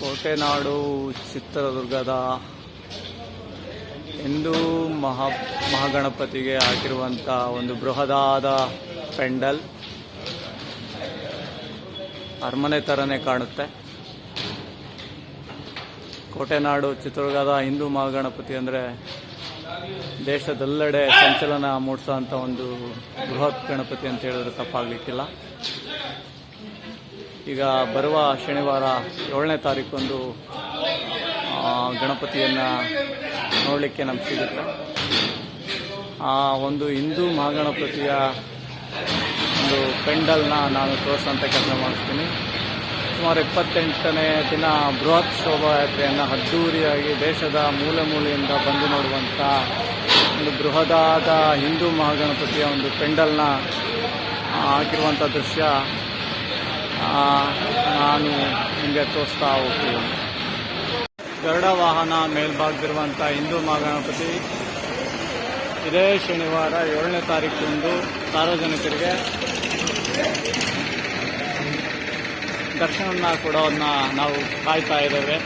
ಕೋಟೆನಾಡು, ಚಿತ್ರದುರ್ಗದ ಹಿಂದೂ ಮಹಾ, ಮಹಾಗಣಪತಿಗೆ ಹಾಕಿರುವಂಥ ಒಂದು ಬೃಹದಾದ ಪೆಂಡಲ್. ಅರಮನೆ ಥರನೇ ಕಾಣುತ್ತೆ. ಕೋಟೆನಾಡು, ಚಿತ್ರದುರ್ಗದ ಹಿಂದೂ ಮಹಾಗಣಪತಿ ಅಂದರೆ ದೇಶದೆಲ್ಲೆಡೆ ಸಂಚಲನ ಮೂಡಿಸೋಂಥ ಒಂದು ಬೃಹತ್ ಗಣಪತಿ ಅಂತ ಹೇಳಿದ್ರೆ ತಪ್ಪಾಗಲಿಕ್ಕಿಲ್ಲ. ಈಗ ಬರುವ ಶನಿವಾರ ಏಳನೇ ತಾರೀಕೊಂದು ಗಣಪತಿಯನ್ನು ನೋಡಲಿಕ್ಕೆ ನಮ್ಗೆ ಸಿಗುತ್ತೆ. ಆ, ಒಂದು ಹಿಂದೂ ಮಹಾಗಣಪತಿಯ ಒಂದು ಪೆಂಡಲ್ನ ನಾನು ತೋರಿಸೋಂಥ ಕೆಲಸ ಮಾಡಿಸ್ತೀನಿ. ಸುಮಾರು ಇಪ್ಪತ್ತೆಂಟನೇ ದಿನ ಬೃಹತ್ ಶೋಭಾಯಾತ್ರೆಯನ್ನು ಅದ್ದೂರಿಯಾಗಿ ದೇಶದ ಮೂಲೆ ಮೂಲೆಯಿಂದ ಬಂದು ನೋಡುವಂಥ ಒಂದು ಬೃಹದಾದ ಹಿಂದೂ ಮಹಾಗಣಪತಿಯ ಒಂದು ಪೆಂಡಲ್ನ ಹಾಕಿರುವಂಥ ದೃಶ್ಯ. ನಾನು ನಿಮಗೆ ತೋರಿಸ್ತಾ ಹೋಗ್ತೀನಿ. ಗರುಡ ವಾಹನ ಮೇಲ್ಭಾಗದಿರುವಂಥ ಹಿಂದೂ ಮಹಾಗಣಪತಿ. ಇದೇ ಶನಿವಾರ ಏಳನೇ ತಾರೀಕಂದು ಸಾರ್ವಜನಿಕರಿಗೆ ದರ್ಶನವನ್ನು ಕೊಡೋದನ್ನ ನಾವು ಕಾಯ್ತಾ ಇದ್ದೇವೆ.